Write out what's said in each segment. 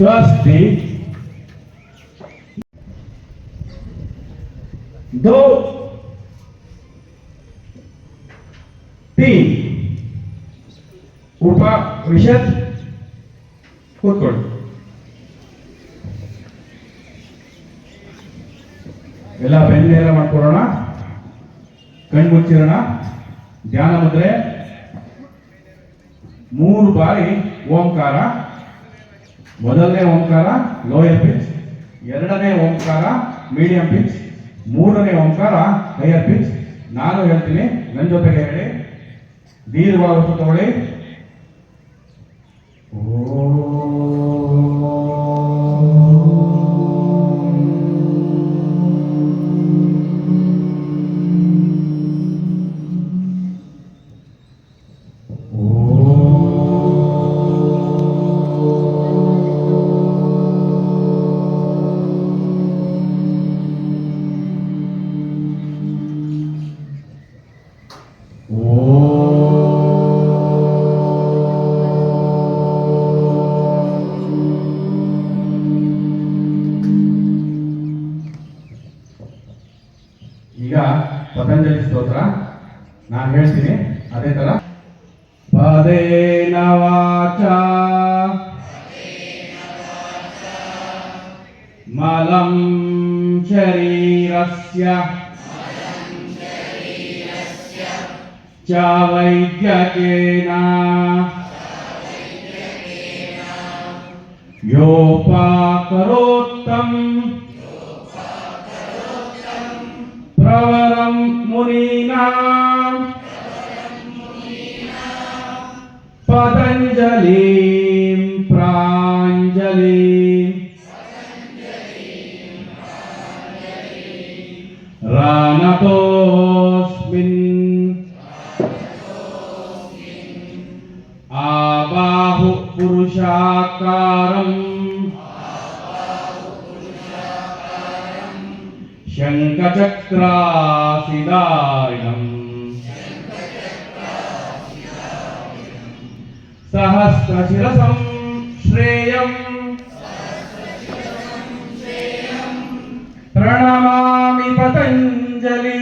स्वस्ति दो तीन ಉಪನಿಷತ್ ಕೂತ್ಕೊಳ್ಳಿ ಎಲ್ಲ ಬೆನ್ನೇರ ಮಾಡ್ಕೊಳ್ಳೋಣ ಕಣ್ಮುಚ್ಚಿರೋಣ ಧ್ಯಾನ ಮುದ್ರೆ ಮೂರು ಬಾರಿ ಓಂಕಾರ ಮೊದಲನೇ ಓಂಕಾರ ಲೋಯರ್ ಪಿಚ್ ಎರಡನೇ ಓಂಕಾರ ಮೀಡಿಯಂ ಪಿಚ್ ಮೂರನೇ ಓಂಕಾರ ಹೈಯರ್ ಪಿಚ್ ನಾನು ಹೇಳ್ತೀನಿ ನನ್ನ ಜೊತೆಗೆ ಹೇಳಿ. ದೀರ್ಘ ಹೊತ್ತು ತಗೊಳ್ಳಿ. ಈಗ ಪತಂಜಲಿ ಸ್ತೋತ್ರ ನಾನು ಹೇಳ್ತೀನಿ ಅದೇ ತರ ಪದೇನ ವಾಚ ಮಲಂ ಶರೀರಸ್ಯ च वैद्यकेन योपाकरोत्तम् పతంజలిం ప్రాంజలి. రానతోస్మిన్ ఆబాహు పురుషాకారం. శంఖచక్రాసిదారిణం సహస్రశిరసం శ్రేయం ప్రణమామి పతంజలి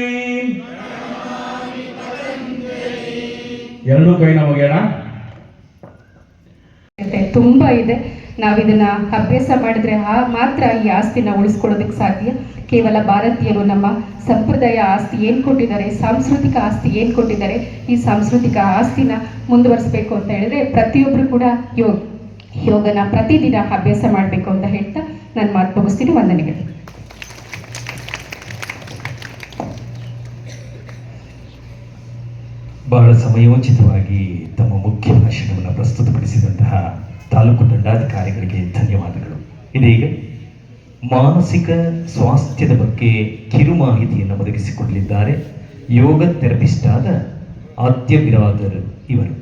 ಎರಡು ಕೈ ನಮಗೇಣ ತುಂಬಾ ಇದೆ ನಾವಿದನ್ನ ಅಭ್ಯಾಸ ಮಾಡಿದ್ರೆ ಆ ಮಾತ್ರ ಈ ಆಸ್ತಿನ ಉಳಿಸ್ಕೊಳ್ಳೋದಕ್ಕೆ ಸಾಧ್ಯ. ಕೇವಲ ಭಾರತೀಯರು ನಮ್ಮ ಸಂಪ್ರದಾಯ ಆಸ್ತಿ ಏನು ಕೊಟ್ಟಿದ್ದಾರೆ, ಸಾಂಸ್ಕೃತಿಕ ಆಸ್ತಿ ಏನು ಕೊಟ್ಟಿದ್ದಾರೆ, ಈ ಸಾಂಸ್ಕೃತಿಕ ಆಸ್ತಿನ ಮುಂದುವರಿಸಬೇಕು ಅಂತ ಹೇಳಿದ್ರೆ ಪ್ರತಿಯೊಬ್ಬರು ಕೂಡ ಯೋಗ, ಯೋಗನ ಪ್ರತಿದಿನ ಅಭ್ಯಾಸ ಮಾಡಬೇಕು ಅಂತ ಹೇಳ್ತಾ ನಾನು ಮಾತು ಮುಗಿಸ್ತೀನಿ. ವಂದನೆಗಳು. ಬಹಳ ಸಮಯೋಚಿತವಾಗಿ ತಮ್ಮ ಮುಖ್ಯ ಭಾಷಣವನ್ನು ಪ್ರಸ್ತುತಪಡಿಸಿದಂತಹ ತಾಲೂಕು ದಂಡಾಧಿಕಾರಿಗಳಿಗೆ ಧನ್ಯವಾದಗಳು. ಇದೀಗ ಮಾನಸಿಕ ಸ್ವಾಸ್ಥ್ಯದ ಬಗ್ಗೆ ಕಿರು ಮಾಹಿತಿಯನ್ನು ಒದಗಿಸಿಕೊಡಲಿದ್ದಾರೆ ಯೋಗ ಥೆರಪಿಸ್ಟ್ ಆದ ಆದ್ಯ ಬಿರಾದರ್ ಇವರು.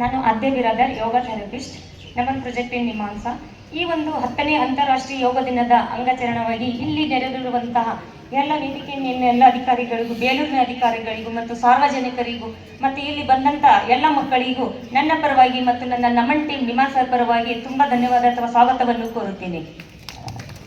ನಾನು Aadya Biradar, yoga therapist Naman project in ಈ ಒಂದು ಹತ್ತನೇ ಅಂತಾರಾಷ್ಟ್ರೀಯ ಯೋಗ ದಿನದ ಅಂಗಚರಣವಾಗಿ ಇಲ್ಲಿ ನೆರೆದಿರುವಂತಹ ಎಲ್ಲ ವೇದಿಕೆ ಮೇಲಿನ ಎಲ್ಲ ಅಧಿಕಾರಿಗಳಿಗೂ, ಬೇಲೂರಿನ ಅಧಿಕಾರಿಗಳಿಗೂ ಮತ್ತು ಸಾರ್ವಜನಿಕರಿಗೂ ಮತ್ತು ಇಲ್ಲಿ ಬಂದಂತ ಎಲ್ಲ ಮಕ್ಕಳಿಗೂ ನನ್ನ ಪರವಾಗಿ ಮತ್ತು ನನ್ನ ನಮನ್ ಟೀಮ್ ನಿಮಾನ್ಸರ್ ಪರವಾಗಿ ತುಂಬಾ ಧನ್ಯವಾದ ಅಥವಾ ಸ್ವಾಗತವನ್ನು ಕೋರುತ್ತೇನೆ.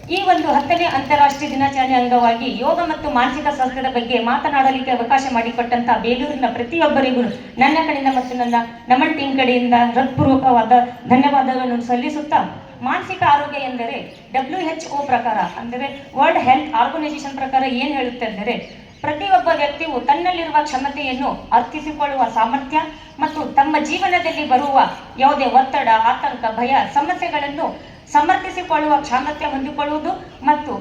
ಈ ಒಂದು ಹತ್ತನೇ ಅಂತಾರಾಷ್ಟ್ರೀಯ ದಿನಾಚರಣೆ ಅಂಗವಾಗಿ ಯೋಗ ಮತ್ತು ಮಾನಸಿಕ ಸ್ವಾಸ್ಥ್ಯದ ಬಗ್ಗೆ ಮಾತನಾಡಲಿಕ್ಕೆ ಅವಕಾಶ ಮಾಡಿಕೊಟ್ಟಂತ ಬೇಲೂರಿನ ಪ್ರತಿಯೊಬ್ಬರಿಗೂ ನನ್ನ ಕಡೆಯಿಂದ ಮತ್ತು ನನ್ನ ನಮನ್ ಟೀಮ್ ಕಡೆಯಿಂದ ಹೃತ್ಪೂರ್ವಕವಾದ ಧನ್ಯವಾದಗಳನ್ನು ಸಲ್ಲಿಸುತ್ತಾ ಮಾನಸಿಕ ಆರೋಗ್ಯ ಎಂದರೆ ಡಬ್ಲ್ಯೂ ಎಚ್ ಒ ಪ್ರಕಾರ, ಅಂದರೆ ವರ್ಲ್ಡ್ ಹೆಲ್ತ್ ಆರ್ಗನೈಸೇಷನ್ ಪ್ರಕಾರ ಏನು ಹೇಳುತ್ತೆ ಅಂದರೆ, ಪ್ರತಿಯೊಬ್ಬ ವ್ಯಕ್ತಿಯು ತನ್ನಲ್ಲಿರುವ ಕ್ಷಮತೆಯನ್ನು ಅರ್ಥಿಸಿಕೊಳ್ಳುವ ಸಾಮರ್ಥ್ಯ ಮತ್ತು ತಮ್ಮ ಜೀವನದಲ್ಲಿ ಬರುವ ಯಾವುದೇ ಒತ್ತಡ, ಆತಂಕ, ಭಯ, ಸಮಸ್ಯೆಗಳನ್ನು ಸಮರ್ಥಿಸಿಕೊಳ್ಳುವ ಸಾಮರ್ಥ್ಯ ಹೊಂದಿಕೊಳ್ಳುವುದು ಮತ್ತು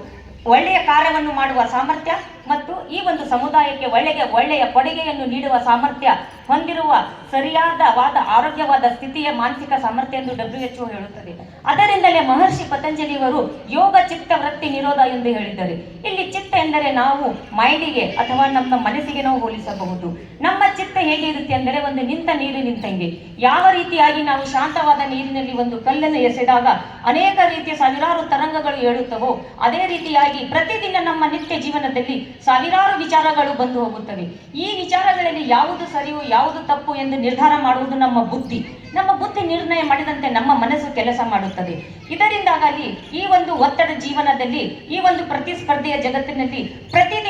ಒಳ್ಳೆಯ ಕಾರ್ಯವನ್ನು ಮಾಡುವ ಸಾಮರ್ಥ್ಯ ಮತ್ತು ಈ ಒಂದು ಸಮುದಾಯಕ್ಕೆ ಒಳ್ಳೆಯ ಒಳ್ಳೆಯ ಕೊಡುಗೆಯನ್ನು ನೀಡುವ ಸಾಮರ್ಥ್ಯ ಹೊಂದಿರುವ ಸರಿಯಾದ ವಾದ ಆರೋಗ್ಯವಾದ ಸ್ಥಿತಿಯ ಮಾನಸಿಕ ಸಾಮರ್ಥ್ಯ ಎಂದು ಡಬ್ಲ್ಯೂ ಹೇಳುತ್ತದೆ. ಅದರಿಂದಲೇ ಮಹರ್ಷಿ ಪತಂಜಲಿಯವರು ಯೋಗ ಚಿತ್ತ ವೃತ್ತಿ ನಿರೋಧ ಎಂದು ಹೇಳಿದ್ದಾರೆ. ಇಲ್ಲಿ ಚಿತ್ತ ಎಂದರೆ ನಾವು ಮೈಂಡಿಗೆ ಅಥವಾ ನಮ್ಮ ಮನಸ್ಸಿಗೆ ನಾವು ಹೋಲಿಸಬಹುದು. ನಮ್ಮ ಚಿತ್ತ ಹೇಗೆ ಇರುತ್ತೆ ಅಂದರೆ ಒಂದು ನಿಂತ ನೀರು ನಿಂತಂಗೆ. ಯಾವ ರೀತಿಯಾಗಿ ನಾವು ಶಾಂತವಾದ ನೀರಿನಲ್ಲಿ ಒಂದು ಕಲ್ಲನ್ನು ಎಸೆದಾಗ ಅನೇಕ ರೀತಿಯ ಸಾವಿರಾರು ತರಂಗಗಳು ಏಳುತ್ತವೋ, ಅದೇ ರೀತಿಯಾಗಿ ಪ್ರತಿದಿನ ನಮ್ಮ ನಿತ್ಯ ಜೀವನದಲ್ಲಿ ಸಾವಿರಾರು ವಿಚಾರಗಳು ಬಂದು ಹೋಗುತ್ತವೆ. ಈ ವಿಚಾರಗಳಲ್ಲಿ ಯಾವುದು ಸರಿಯು, ಯಾವುದು ತಪ್ಪು ಎಂದು ನಿರ್ಧಾರ ಮಾಡುವುದು ನಮ್ಮ ಬುದ್ಧಿ. ನಮ್ಮ ಬುದ್ಧಿ ನಿರ್ಣಯ ಮಾಡಿದಂತೆ ನಮ್ಮ ಮನಸ್ಸು ಕೆಲಸ ಮಾಡುತ್ತದೆ. ಇದರಿಂದಾಗಲಿ ಈ ಒಂದು ಒತ್ತಡ ಜೀವನದಲ್ಲಿ, ಈ ಒಂದು ಪ್ರತಿಸ್ಪರ್ಧೆಯ ಜಗತ್ತಿನಲ್ಲಿ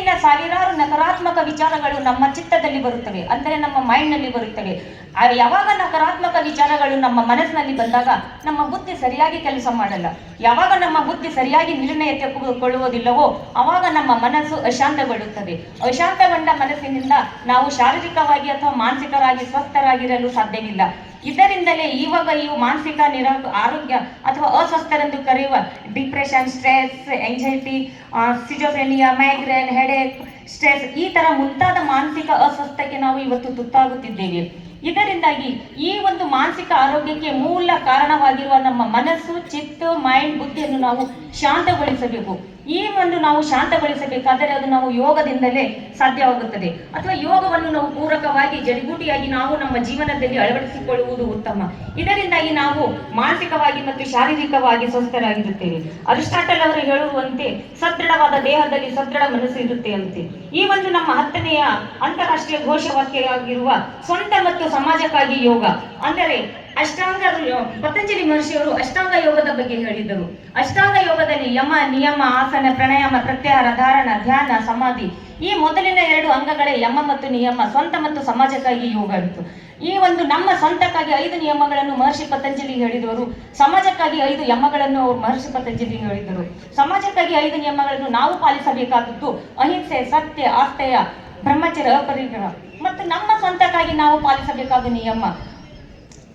ಪ್ರತಿದಿನ ಸಾವಿರಾರು ನಕಾರಾತ್ಮಕ ವಿಚಾರಗಳು ನಮ್ಮ ಚಿತ್ತದಲ್ಲಿ ಬರುತ್ತವೆ. ಅಂದರೆ ನಮ್ಮ ಮೈಂಡ್ನಲ್ಲಿ ಬರುತ್ತವೆ. ಯಾವಾಗ ನಕಾರಾತ್ಮಕ ವಿಚಾರಗಳು ನಮ್ಮ ಮನಸ್ಸಿನಲ್ಲಿ ಬಂದಾಗ ನಮ್ಮ ಬುದ್ಧಿ ಸರಿಯಾಗಿ ಕೆಲಸ ಮಾಡಲ್ಲ. ಯಾವಾಗ ನಮ್ಮ ಬುದ್ಧಿ ಸರಿಯಾಗಿ ನಿರ್ಣಯ ತೆಗೆದುಕೊಳ್ಳುವುದಿಲ್ಲವೋ ಅವಾಗ ನಮ್ಮ ಮನಸ್ಸು ಅಶಾಂತಗೊಳ್ಳುತ್ತದೆ. ಅಶಾಂತಗೊಂಡ ಮನಸ್ಸಿನಿಂದ ನಾವು ಶಾರೀರಿಕವಾಗಿ ಅಥವಾ ಮಾನಸಿಕರಾಗಿ ಸ್ವಸ್ಥರಾಗಿರಲು ಸಾಧ್ಯವಿಲ್ಲ. ಇದರಿಂದಲೇ ಇವಾಗ ಇವು ಮಾನಸಿಕ ನಿರ, ಆರೋಗ್ಯ ಅಥವಾ ಅಸ್ವಸ್ಥರೆಂದು ಕರೆಯುವ depression, stress anxiety schizophrenia migraine headache stress ಈ ತರ ಮುಂತಾದ ಮಾನಸಿಕ ಅಸ್ವಸ್ಥಕ್ಕೆ ನಾವು ಇವತ್ತು ತುತ್ತಾಗುತ್ತಿದ್ದೇವೆ. ಇದರಿಂದಾಗಿ ಈ ಒಂದು ಮಾನಸಿಕ ಆರೋಗ್ಯಕ್ಕೆ ಮೂಲ ಕಾರಣವಾಗಿರುವ ನಮ್ಮ ಮನಸ್ಸು, ಚಿತ್ತು ಮೈಂಡ್ ಬುದ್ಧಿಯನ್ನು ನಾವು ಶಾಂತಗೊಳಿಸಬೇಕು. ಈ ಒಂದು ನಾವು ಶಾಂತಗೊಳಿಸಬೇಕಾದರೆ ಅದು ನಾವು ಯೋಗದಿಂದಲೇ ಸಾಧ್ಯವಾಗುತ್ತದೆ. ಅಥವಾ ಯೋಗವನ್ನು ನಾವು ಪೂರಕವಾಗಿ ಜಡಿಬೂಟಿಯಾಗಿ ನಾವು ನಮ್ಮ ಜೀವನದಲ್ಲಿ ಅಳವಡಿಸಿಕೊಳ್ಳುವುದು ಉತ್ತಮ. ಇದರಿಂದಾಗಿ ನಾವು ಮಾನಸಿಕವಾಗಿ ಮತ್ತು ಶಾರೀರಿಕವಾಗಿ ಸ್ವಸ್ಥರಾಗಿರುತ್ತೇವೆ. ಅರಿಸ್ಟಾಟಲ್ ಅವರು ಹೇಳುವಂತೆ ಸದೃಢವಾದ ದೇಹದಲ್ಲಿ ಸದೃಢ ಮನಸ್ಸು ಇರುತ್ತೆ ಅಂತೆ. ಈ ಒಂದು ನಮ್ಮ ಹತ್ತನೆಯ ಅಂತಾರಾಷ್ಟ್ರೀಯ ಘೋಷವಾಕ್ಯವಾಗಿರುವ ಸ್ವಂತ ಮತ್ತು ಸಮಾಜಕ್ಕಾಗಿ ಯೋಗ. ಅಂದರೆ ಅಷ್ಟಾಂಗ ಪತಂಜಲಿ ಮಹರ್ಷಿಯವರು ಅಷ್ಟಾಂಗ ಯೋಗದ ಬಗ್ಗೆ ಹೇಳಿದರು. ಅಷ್ಟಾಂಗ ಯೋಗದಲ್ಲಿ ಯಮ, ನಿಯಮ, ಆಸನ, ಪ್ರಾಣಾಯಾಮ, ಪ್ರತ್ಯಾಹಾರ, ಧಾರಣ, ಧ್ಯಾನ, ಸಮಾಧಿ ಈ ಮೊದಲಿನ ಎರಡು ಅಂಗಗಳೇ ಯಮ ಮತ್ತು ನಿಯಮ, ಸ್ವಂತ ಮತ್ತು ಸಮಾಜಕ್ಕಾಗಿ ಯೋಗ ಇತ್ತು. ಈ ಒಂದು ನಮ್ಮ ಸ್ವಂತಕ್ಕಾಗಿ ಐದು ನಿಯಮಗಳನ್ನು ಮಹರ್ಷಿ ಪತಂಜಲಿ ಹೇಳಿದವರು. ಸಮಾಜಕ್ಕಾಗಿ ಐದು ಯಮಗಳನ್ನು ಅವರು ಮಹರ್ಷಿ ಪತಂಜಲಿ ಹೇಳಿದರು. ಸಮಾಜಕ್ಕಾಗಿ ಐದು ನಿಯಮಗಳನ್ನು ನಾವು ಪಾಲಿಸಬೇಕಾದದ್ದು ಅಹಿಂಸೆ, ಸತ್ಯ ಆಸ್ತೇಯ ಬ್ರಹ್ಮಚರ್ಯ, ಅಪರಿಗ್ರಹ. ಮತ್ತು ನಮ್ಮ ಸ್ವಂತಕ್ಕಾಗಿ ನಾವು ಪಾಲಿಸಬೇಕಾದ ನಿಯಮ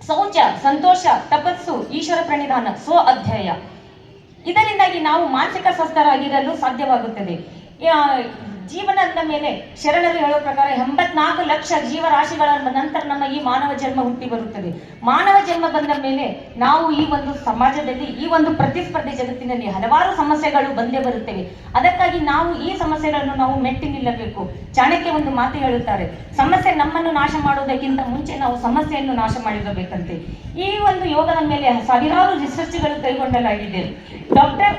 ಶೌಚ ಸಂತೋಷ ತಪಸ್ಸು ಈಶ್ವರ ಪ್ರಣಿಧಾನ ಸ್ವ ಅಧ್ಯಯ. ಇದರಿಂದಾಗಿ ನಾವು ಮಾನಸಿಕ ಸ್ವಸ್ಥರಾಗಿರಲು ಸಾಧ್ಯವಾಗುತ್ತದೆ. ಜೀವನದ ಮೇಲೆ ಶರಣರು ಹೇಳೋ ಪ್ರಕಾರ ಎಂಬತ್ನಾಲ್ಕು ಲಕ್ಷ ಜೀವರಾಶಿಗಳ ನಂತರ ನಮ್ಮ ಈ ಮಾನವ ಜನ್ಮ ಹುಟ್ಟಿ ಬರುತ್ತದೆ. ಮಾನವ ಜನ್ಮ ಬಂದ ಮೇಲೆ ನಾವು ಈ ಒಂದು ಸಮಾಜದಲ್ಲಿ, ಈ ಒಂದು ಪ್ರತಿಸ್ಪರ್ಧೆ ಜಗತ್ತಿನಲ್ಲಿ ಹಲವಾರು ಸಮಸ್ಯೆಗಳು ಬಂದೇ ಬರುತ್ತವೆ. ಅದಕ್ಕಾಗಿ ನಾವು ಈ ಸಮಸ್ಯೆಗಳನ್ನು ನಾವು ಮೆಟ್ಟಿ ನಿಲ್ಲಬೇಕು. ಚಾಣಕ್ಯ ಒಂದು ಮಾತು ಹೇಳುತ್ತಾರೆ, ಸಮಸ್ಯೆ ನಮ್ಮನ್ನು ನಾಶ ಮಾಡುವುದಕ್ಕಿಂತ ಮುಂಚೆ ನಾವು ಸಮಸ್ಯೆಯನ್ನು ನಾಶ ಮಾಡಿರಬೇಕಂತೆ. ಈ ಒಂದು ಯೋಗದ ಮೇಲೆ ಸಾವಿರಾರು ರಿಸರ್ಚ್ಗಳು ಕೈಗೊಂಡಲಾಗಿದೆ. ಡಾಕ್ಟರ್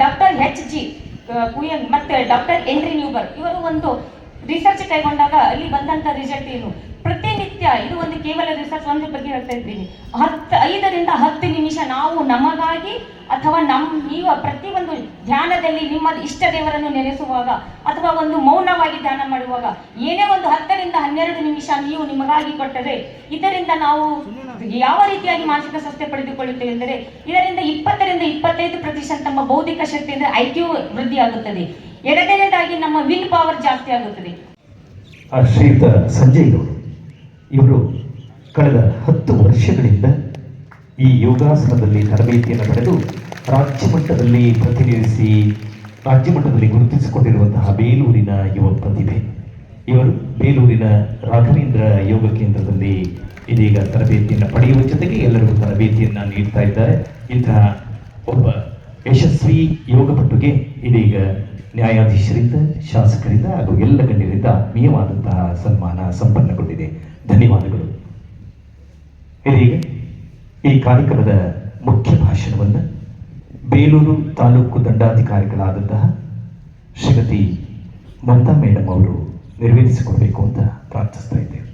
ಡಾಕ್ಟರ್ ಎಚ್ ಜಿ ಕುಯನ್ ಮತ್ತೆ ಡಾಕ್ಟರ್ ಎನ್ರಿ ನ್ಯೂಬರ್ ಇವರು ಒಂದು ರಿಸರ್ಚ್ ಕೈಗೊಂಡಾಗ ಅಲ್ಲಿ ಬಂದಂತ ರಿಸಲ್ಟ್ ಏನು? ಪ್ರತಿನಿತ್ಯ ಇದು ಒಂದು ಕೇವಲ ರಿಸರ್ಚ್ ಒಂದು ಬಗ್ಗೆ ಹೇಳ್ತಾ ಇದ್ದೀನಿ. ಹತ್ತು, ಐದರಿಂದ ಹತ್ತು ನಿಮಿಷ ನಾವು ನಮಗಾಗಿ ಅಥವಾ ನಮ್, ನೀವು ಪ್ರತಿಯೊಂದು ಧ್ಯಾನದಲ್ಲಿ ನಿಮ್ಮ ಇಷ್ಟ ದೇವರನ್ನು ನೆನೆಸುವಾಗ ಅಥವಾ ಒಂದು ಮೌನವಾಗಿ ಧ್ಯಾನ ಮಾಡುವಾಗ ಏನೇ ಒಂದು ಹತ್ತರಿಂದ ಹನ್ನೆರಡು ನಿಮಿಷ ನೀವು ನಿಮಗಾಗಿ ಕೊಟ್ಟರೆ ಇದರಿಂದ ನಾವು ಯಾವ ರೀತಿಯಾಗಿ ಮಾನಸಿಕ ಸ್ವಸ್ಥೆ ಪಡೆದುಕೊಳ್ಳುತ್ತೇವೆ ಎಂದರೆ, ಇದರಿಂದ ಇಪ್ಪತ್ತರಿಂದ ಇಪ್ಪತ್ತೈದು ಪ್ರತಿಶತ ನಮ್ಮ ಬೌದ್ಧಿಕ ಶಕ್ತಿ ಅಂದರೆ ಐ ಕ್ಯೂ ವೃದ್ಧಿ ಆಗುತ್ತದೆ. ಎರಡನೇದಾಗಿ ನಮ್ಮ ವಿಲ್ ಪವರ್ ಜಾಸ್ತಿ ಆಗುತ್ತದೆ. ಶ್ರೀಯುತ ಸಂಜಯ್ ಗೌಡ ಇವರು ಕಳೆದ ಹತ್ತು ವರ್ಷಗಳಿಂದ ಈ ಯೋಗಾಸನದಲ್ಲಿ ತರಬೇತಿಯನ್ನು ಪಡೆದು ರಾಜ್ಯ ಮಟ್ಟದಲ್ಲಿ ಪ್ರತಿನಿಧಿಸಿ, ರಾಜ್ಯ ಮಟ್ಟದಲ್ಲಿ ಗುರುತಿಸಿಕೊಂಡಿರುವಂತಹ ಬೇಲೂರಿನ ಯುವ ಪ್ರತಿಭೆ. ಇವರು ಬೇಲೂರಿನ ರಾಘವೇಂದ್ರ ಯೋಗ ಕೇಂದ್ರದಲ್ಲಿ ಇದೀಗ ತರಬೇತಿಯನ್ನು ಪಡೆಯುವ ಜೊತೆಗೆ ಎಲ್ಲರಿಗೂ ತರಬೇತಿಯನ್ನು ನೀಡ್ತಾ ಇದ್ದಾರೆ. ಇಂತಹ ಒಬ್ಬ ಯಶಸ್ವಿ ಯೋಗಪಟುಗೆ ಇದೀಗ ನ್ಯಾಯಾಧೀಶರಿಂದ, ಶಾಸಕರಿಂದ ಹಾಗೂ ಎಲ್ಲ ಗಣ್ಯರಿಂದ ಆತ್ಮೀಯವಾದಂತಹ ಸನ್ಮಾನ ಸಂಪನ್ನಗೊಂಡಿದೆ. ಧನ್ಯವಾದಗಳು. ಇದೀಗ ಈ ಕಾರ್ಯಕ್ರಮದ ಮುಖ್ಯ ಭಾಷಣವನ್ನು ಬೇಲೂರು ತಾಲೂಕು ದಂಡಾಧಿಕಾರಿಗಳಾದಂತಹ ಶ್ರೀಮತಿ ಮಮತಾ ಮೇಡಮ್ ಅವರು ನೆರವೇರಿಸಿಕೊಡಬೇಕು ಅಂತ ಪ್ರಾರ್ಥಿಸ್ತಾ ಇದ್ದೇವೆ.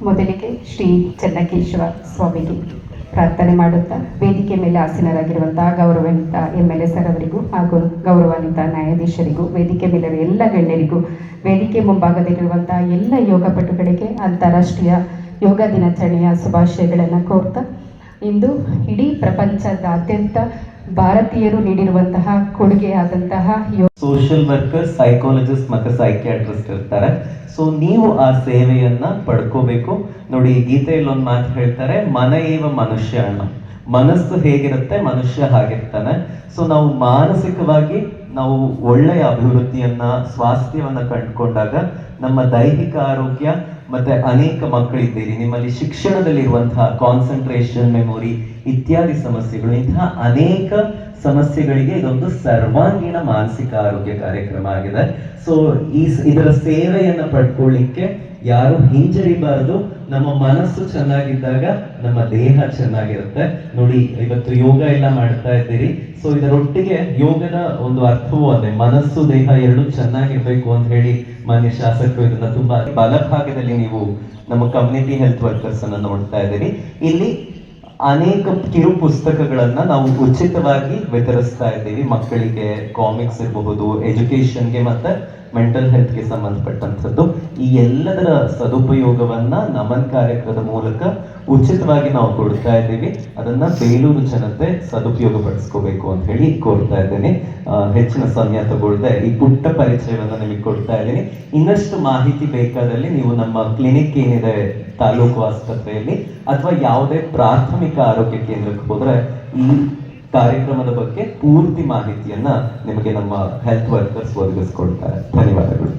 ಮೊದಲಿಗೆ ಶ್ರೀ ಚೆನ್ನಕೇಶವ ಸ್ವಾಮಿಗೆ ಪ್ರಾರ್ಥನೆ ಮಾಡುತ್ತಾ ವೇದಿಕೆ ಮೇಲೆ ಆಸೀನರಾಗಿರುವಂತಹ ಗೌರವಾನ್ವಿತ ಎಂ ಎಲ್ ಸರ್ ಅವರಿಗೂ ಹಾಗೂ ಗೌರವಾನ್ವಿತ ನ್ಯಾಯಾಧೀಶರಿಗೂ, ವೇದಿಕೆ ಮೇಲಿರುವ ಎಲ್ಲ ಗಣ್ಯರಿಗೂ, ವೇದಿಕೆ ಮುಂಭಾಗದಲ್ಲಿರುವಂತಹ ಎಲ್ಲ ಯೋಗ ಪಟುಗಳಿಗೆ ಅಂತಾರಾಷ್ಟ್ರೀಯ ಯೋಗ ದಿನಾಚರಣೆಯ ಶುಭಾಶಯಗಳನ್ನು ಕೋರ್ತಾ ಇಂದು ಇಡೀ ಪ್ರಪಂಚದಾದ್ಯಂತ ಭಾರತೀಯರು ನೀಡಿರುವಂತಹ ಕೊಡುಗೆಯಾದಂತಹ ಸೋಷಿಯಲ್ ವರ್ಕರ್ ಸೈಕಾಲಜಿಸ್ಟ್ ಮತ್ತೆ ಸೈಕಿಯಾಟ್ರಿಸ್ಟ್ ಇರ್ತಾರೆ. ಸೊ ನೀವು ಆ ಸೇವೆಯನ್ನ ಪಡ್ಕೋಬೇಕು. ನೋಡಿ ಗೀತೆಯಲ್ಲಿ ಒಂದು ಮಾತು ಹೇಳ್ತಾರೆ, ಮನ ಏವ ಮನುಷ್ಯ ಅಣ್ಣ. ಮನಸ್ಸು ಹೇಗಿರುತ್ತೆ, ಮನುಷ್ಯ ಹಾಗಿರ್ತಾನೆ. ಸೊ ನಾವು ಮಾನಸಿಕವಾಗಿ ನಾವು ಒಳ್ಳೆಯ ಅಭಿವೃದ್ಧಿಯನ್ನ, ಸ್ವಾಸ್ಥ್ಯವನ್ನ ಕಂಡುಕೊಂಡಾಗ ನಮ್ಮ ದೈಹಿಕ ಆರೋಗ್ಯ ಮತ್ತೆ ಅನೇಕ ಮಕ್ಕಳಿದ್ದೀರಿ ನಿಮ್ಮಲ್ಲಿ ಶಿಕ್ಷಣದಲ್ಲಿರುವಂತಹ ಕಾನ್ಸಂಟ್ರೇಷನ್ ಮೆಮೊರಿ ಇತ್ಯಾದಿ ಸಮಸ್ಯೆಗಳು. ಇಂತಹ ಅನೇಕ ಸಮಸ್ಯೆಗಳಿಗೆ ಇದೊಂದು ಸರ್ವಾಂಗೀಣ ಮಾನಸಿಕ ಆರೋಗ್ಯ ಕಾರ್ಯಕ್ರಮ ಆಗಿದೆ. ಸೊ ಈ ಇದರ ಸೇವೆಯನ್ನ ಪಡ್ಕೊಳ್ಳಿಕ್ಕೆ ಯಾರು ಹಿಂಜರಿಬಾರದು. ನಮ್ಮ ಮನಸ್ಸು ಚೆನ್ನಾಗಿದ್ದಾಗ ನಮ್ಮ ದೇಹ ಚೆನ್ನಾಗಿರುತ್ತೆ. ನೋಡಿ, ಇವತ್ತು ಯೋಗ ಎಲ್ಲ ಮಾಡ್ತಾ ಇದ್ದೀರಿ. ಸೊ ಇದರೊಟ್ಟಿಗೆ ಯೋಗದ ಒಂದು ಅರ್ಥವೂ ಅದೇ. ಮನಸ್ಸು, ದೇಹ ಎರಡು ಚೆನ್ನಾಗಿರ್ಬೇಕು ಅಂತ ಹೇಳಿ ಮಾನ್ಯ ಶಾಸಕರು ಇದನ್ನ ತುಂಬಾ ಬಲಭಾಗದಲ್ಲಿ ನೀವು ನಮ್ಮ ಕಮ್ಯುನಿಟಿ ಹೆಲ್ತ್ ವರ್ಕರ್ಸ್ ಅನ್ನ ನೋಡ್ತಾ ಇದ್ದೀರಿ. ಇಲ್ಲಿ ಅನೇಕ ಕಿರು ಪುಸ್ತಕಗಳನ್ನ ನಾವು ಉಚಿತವಾಗಿ ವಿತರಿಸ್ತಾ ಇದ್ದೀವಿ. ಮಕ್ಕಳಿಗೆ ಕಾಮಿಕ್ಸ್ ಇರಬಹುದು ಎಜುಕೇಶನ್ಗೆ ಮತ್ತೆ ಮೆಂಟಲ್ ಹೆಲ್ತ್ಗೆ ಸಂಬಂಧಪಟ್ಟಂಥದ್ದು. ಈ ಎಲ್ಲದರ ಸದುಪಯೋಗವನ್ನ ನಮನ್ ಕಾರ್ಯಕ್ರಮದ ಮೂಲಕ ಉಚಿತವಾಗಿ ನಾವು ಕೊಡ್ತಾ ಇದ್ದೀವಿ. ಅದನ್ನ ಬೇಲೂರು ಜನತೆ ಸದುಪಯೋಗ ಪಡಿಸ್ಕೋಬೇಕು ಅಂತ ಹೇಳಿ ಕೋರ್ತಾ ಇದ್ದೇನೆ. ಹೆಚ್ಚಿನ ಸಮಯ ತಗೊಳ್ತಾ ಈ ಪುಟ್ಟ ಪರಿಚಯವನ್ನು ನಿಮಗೆ ಕೊಡ್ತಾ ಇದ್ದೀನಿ. ಇನ್ನಷ್ಟು ಮಾಹಿತಿ ಬೇಕಾದಲ್ಲಿ ನೀವು ನಮ್ಮ ಕ್ಲಿನಿಕ್ ಏನಿದೆ ತಾಲೂಕು ಆಸ್ಪತ್ರೆಯಲ್ಲಿ ಅಥವಾ ಯಾವುದೇ ಪ್ರಾಥಮಿಕ ಆರೋಗ್ಯ ಕೇಂದ್ರಕ್ಕೆ ಹೋದ್ರೆ ಈ ಕಾರ್ಯಕ್ರಮದ ಬಗ್ಗೆ ಪೂರ್ತಿ ಮಾಹಿತಿಯನ್ನ ನಿಮಗೆ ನಮ್ಮ ಹೆಲ್ತ್ ವರ್ಕರ್ಸ್ ಒದಗಿಸ್ಕೊಡ್ತಾರೆ. ಧನ್ಯವಾದಗಳು.